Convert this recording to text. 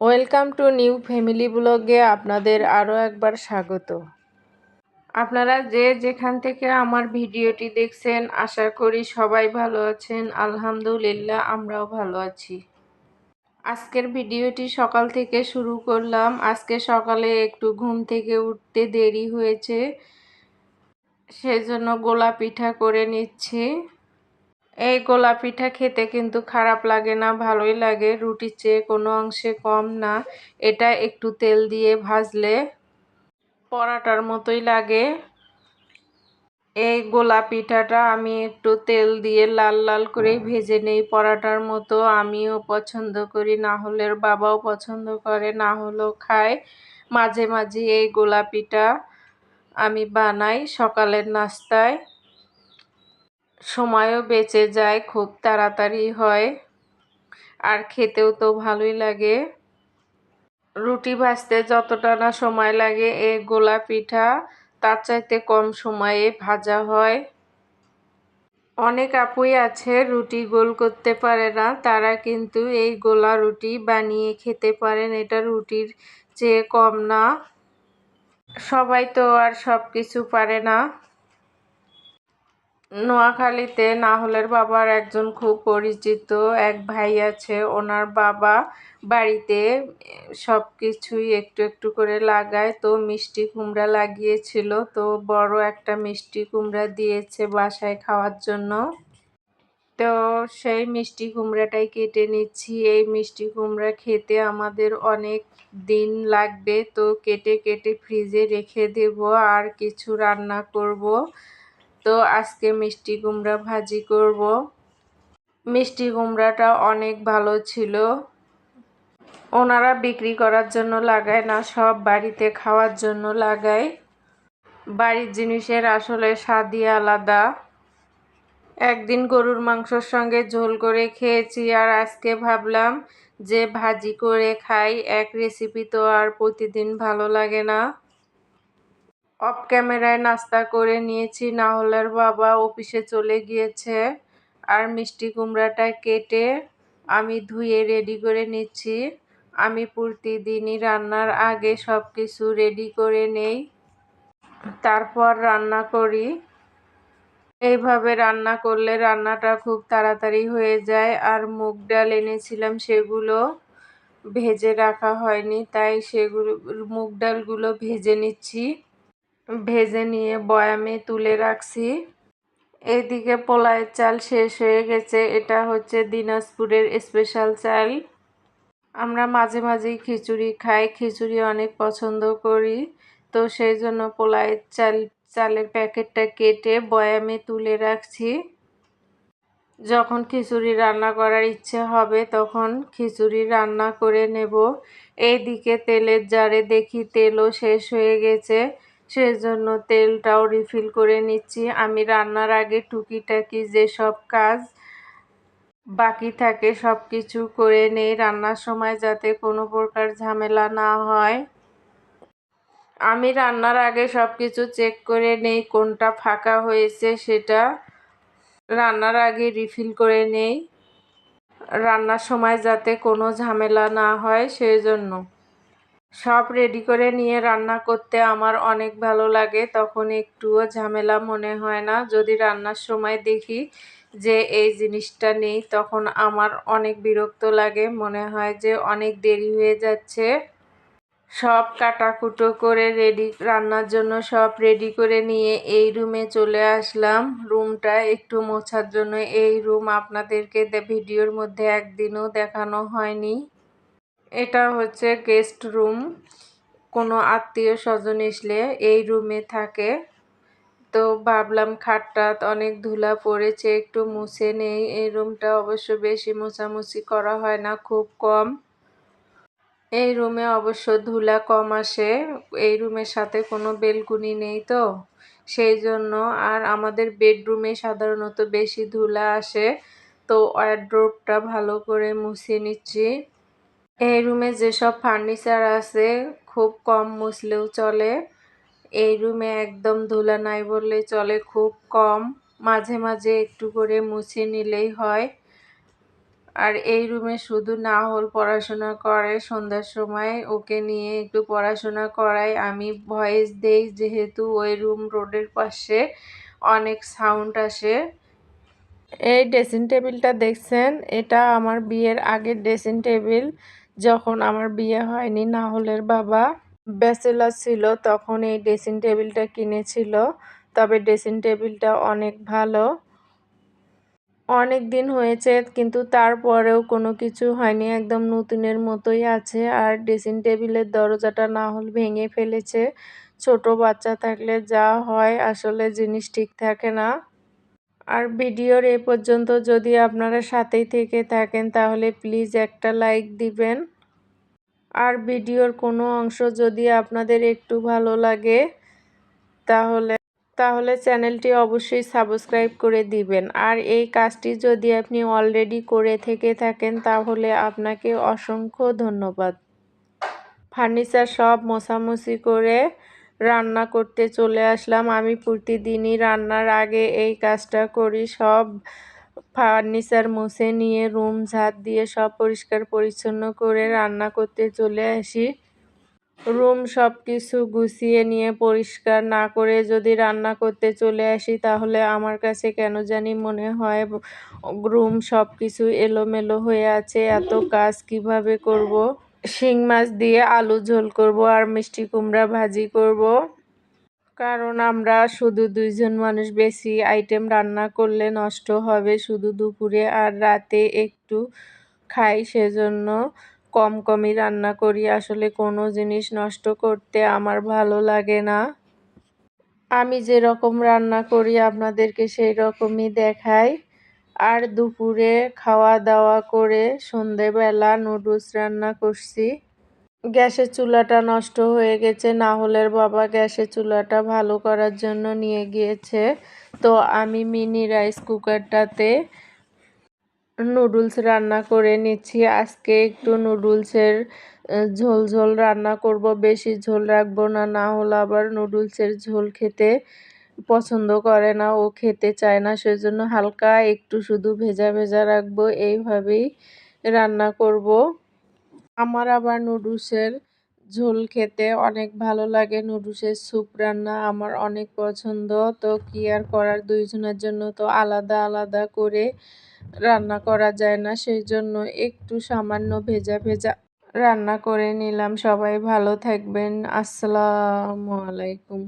Welcome to new family ব্লগে আপনাদের আরও একবার স্বাগত। আপনারা যে যেখান থেকে আমার ভিডিওটি দেখছেন, আশা করি সবাই ভালো আছেন। আলহামদুলিল্লাহ, আমরাও ভালো আছি। আজকের ভিডিওটি সকাল থেকে শুরু করলাম। আজকে সকালে একটু ঘুম থেকে উঠতে দেরি হয়েছে, সেজন্য গোলা পিঠা করে নিচ্ছি। এই গোলা পিঠা খেতে কিন্তু খারাপ লাগে না, ভালোই লাগে। রুটির চেয়ে কোনো অংশে কম না। এটা একটু তেল দিয়ে ভাজলে পরাটার মতোই লাগে। এই গোলা পিঠাটা আমি একটু তেল দিয়ে লাল লাল করে ভেজে নেই পরাটার মতো। আমিও পছন্দ করি, না হলে বাবাও পছন্দ করে, না হলেও খায়। মাঝে মাঝে এই গোলা পিঠা আমি বানাই সকালের নাস্তায়। সময়ও বেঁচে যায়, খুব তাড়াতাড়ি হয়। আর খেতেও তো ভালোই লাগে। রুটি ভাজতে যতটা না সময় লাগে এই গোলা পিঠা, তার চাইতে কম সময়ে ভাজা হয়। অনেক আপুই আছে, রুটি গোল করতে পারে না, তারা কিন্তু এই গোলা রুটি বানিয়ে খেতে পারেন, এটা রুটির চেয়ে কম না। সবাই তো আর সব কিছু পারে না। নোয়াখালীতে নাহলের বাবার একজন খুব পরিচিত এক ভাই আছে। ওনার বাবা বাড়িতে সব কিছুই একটু একটু করে লাগায়। তো মিষ্টি কুমড়া লাগিয়েছিল। তো বড় একটা মিষ্টি কুমড়া দিয়েছে বাসায় খাওয়ার জন্য। তো সেই মিষ্টি কুমড়াটাই কেটে নিচ্ছি। এই মিষ্টি কুমড়া খেতে আমাদের অনেক দিন লাগবে। তো কেটে কেটে ফ্রিজে রেখে দেব। আর কিছু রান্না করব। তো আজকে মিষ্টি কুমড়া ভাজি করব। মিষ্টি কুমড়াটা অনেক ভালো ছিল। ওনারা বিক্রি করার জন্য লাগায় না, সব বাড়িতে খাওয়ার জন্য লাগায়। বাড়ির জিনিসের আসলে স্বাদই আলাদা। একদিন গরুর মাংসর সঙ্গে ঝোল করে খেয়েছি আর আজকে ভাবলাম যে ভাজি করে খাই, এক রেসিপি তো আর প্রতিদিন ভালো লাগে না। অফ ক্যামেরায় নাস্তা করে নিয়েছি নাহলের বাবা অফিসে চলে গিয়েছে। আর মিষ্টি কুমড়াটা কেটে আমি ধুয়ে রেডি করে নিচ্ছি। আমি প্রতিদিনই রান্নার আগে সব কিছু রেডি করে নেই। তারপর রান্না করি। এইভাবে রান্না করলে রান্নাটা খুব তাড়াতাড়ি হয়ে যায়। আর মুগ ডাল এনেছিলাম, সেগুলো ভেজে রাখা হয়নি, তাই সেগুলো, মুগ ডালগুলো ভেজে নিচ্ছি। ভেজে নিয়ে বয়ামে তুলে রাখছি। এইদিকে পোলায়ের চাল শেষ হয়ে গেছে। এটা হচ্ছে দিনাজপুরের স্পেশাল চাল। আমরা মাঝে মাঝেই খিচুড়ি খাই। খিচুড়ি অনেক পছন্দ করি। তো সেই জন্য পোলায়ের চাল, চালের প্যাকেটটা কেটে বয়ামে তুলে রাখছি। যখন খিচুড়ি রান্না করার ইচ্ছে হবে তখন খিচুড়ি রান্না করে নেব। এইদিকে তেলের জারে দেখি তেলও শেষ হয়ে গেছে। সেজন্য তেলটাও রিফিল করে নিচ্ছি। আমি রান্নার আগে টুকিটাকি যেসব কাজ বাকি থাকে সব কিছু করে নেই রান্নার সময় যাতে কোনো প্রকার ঝামেলা না হয়। আমি রান্নার আগে সব কিছু চেক করে নেই কোনটা ফাঁকা হয়েছে সেটা রান্নার আগে রিফিল করে নেই। রান্নার সময় যাতে কোনো ঝামেলা না হয় সেই জন্য সব রেডি করে নিয়ে রান্না করতে আমার অনেক ভালো লাগে, তখন একটুও ঝামেলা মনে হয় না। যদি রান্নার সময় দেখি যে এই জিনিসটা নেই, তখন আমার অনেক বিরক্ত লাগে। মনে হয় যে অনেক দেরি হয়ে যাচ্ছে। সব কাটাকুটো করে রেডি রান্নার জন্য সব রেডি করে নিয়ে এই রুমে চলে আসলাম। রুমটা একটু মোছার জন্য এই রুম আপনাদেরকে ভিডিওর মধ্যে একদিনও দেখানো হয়নি। এটা হচ্ছে গেস্ট রুম। কোনো আত্মীয় স্বজন এসলে এই রুমে থাকে। তো ভাবলাম খাটটা অনেক ধুলা পড়েছে, একটু মুছে নেই। এই রুমটা অবশ্য বেশি মোছামুছি করা হয় না, খুব কম। এই রুমে অবশ্য ধুলা কম আসে। এই রুমের সাথে কোনো বেলকুনি নেই তো। সেই জন্য আর আমাদের বেডরুমে সাধারণত বেশি ধুলা আসে। তো ওয়ারড্রোবটা ভালো করে মুছে নিচ্ছি। এই রুমে যেসব ফার্নিচার আছে, খুব কম মুছলেও চলে। এই রুমে একদম ধুলা নাই বললে চলে, খুব কম। মাঝে মাঝে একটু করে মুছে নিলেই হয়। আর এই রুমে শুধু নাহল পড়াশোনা করে, সন্ধ্যার সময় ওকে নিয়ে একটু পড়াশোনা করাই আমি ভয়েস দেই, যেহেতু ওই রুম রোডের পাশে অনেক সাউন্ড আসে। এই ড্রেসিং টেবিলটা দেখছেন? এটা আমার বিয়ের আগের ড্রেসিং টেবিল। যখন আমার বিয়ে হয়নি, নাহলের বাবা ব্যাচেলার ছিল, তখন এই ড্রেসিং টেবিলটা কিনেছিল। তবে ড্রেসিং টেবিলটা অনেক ভালো। অনেক দিন হয়েছে, কিন্তু তারপরেও কোনো কিছু হয়নি, একদম নতুনের মতোই আছে। আর ড্রেসিং টেবিলের দরজাটা না হল ভেঙে ফেলেছে। ছোট বাচ্চা থাকলে যা হয়, আসলে জিনিস ঠিক থাকে না। আর ভিডিওর এ পর্যন্ত যদি আপনারা সাথেই থেকে থাকেন, তাহলে প্লিজ একটা লাইক দিবেন। আর ভিডিওর কোনো অংশ যদি আপনাদের একটু ভালো লাগে, তাহলে তাহলে চ্যানেলটি অবশ্যই সাবস্ক্রাইব করে দিবেন। আর এই কাজটি যদি আপনি অলরেডি করে থেকে থাকেন, তাহলে আপনাকে অসংখ্য ধন্যবাদ। ফার্নিচার সব মোছামুছি করে রান্না করতে চলে আসলাম। আমি প্রতিদিনই রান্নার আগে এই কাজটা করি। সব ফার্নিচার মুছে নিয়ে, রুম, ঝাঁট দিয়ে সব পরিষ্কার পরিচ্ছন্ন করে রান্না করতে চলে আসি। রুম সব কিছু গুছিয়ে নিয়ে, পরিষ্কার না করে যদি রান্না করতে চলে আসি, তাহলে আমার কাছে কেন জানি মনে হয় রুম সব কিছু এলোমেলো হয়ে আছে। এত কাজ কীভাবে করব। শিং মাছ দিয়ে আলু ঝোল করব আর মিষ্টি কুমড়া ভাজি করব। কারণ আমরা শুধু দুইজন মানুষ বেশি আইটেম রান্না করলে নষ্ট হবে শুধু দুপুরে আর রাতে একটু খাই, সেজন্য কম কমই রান্না করি। আসলে কোনো জিনিস নষ্ট করতে আমার ভালো লাগে না। আমি যেরকম রান্না করি, আপনাদেরকে সেই রকমই দেখাই। আর দুপুরে খাওয়া দাওয়া করে সন্ধেবেলা নুডলস রান্না করছি। গ্যাসের চুলাটা নষ্ট হয়ে গেছে না হলের বাবা গ্যাসের চুলাটা ভালো করার জন্য নিয়ে গিয়েছে। তো আমি মিনি রাইস কুকারটাতে নুডলস রান্না করে নিচ্ছি। আজকে একটু নুডলসের ঝোল ঝোল রান্না করব, বেশি ঝোল রাখব না না হলে আবার নুডলসের ঝোল খেতে পছন্দ করে না, ও খেতে চায় না, সেজন্য হালকা একটু শুধু ভেজা ভেজা রাখব, এইভাবেই রান্না করব। আমার আবার নুডলসের ঝোল খেতে অনেক ভালো লাগে নুডলসের স্যুপ রান্না আমার অনেক পছন্দ, তো কি আর করার, দুইজনের জন্য তো আলাদা আলাদা করে রান্না করা যায় না সেই জন্য একটু সামান্য ভেজা ভেজা রান্না করে নিলাম। সবাই ভালো থাকবেন, আসসালামু আলাইকুম।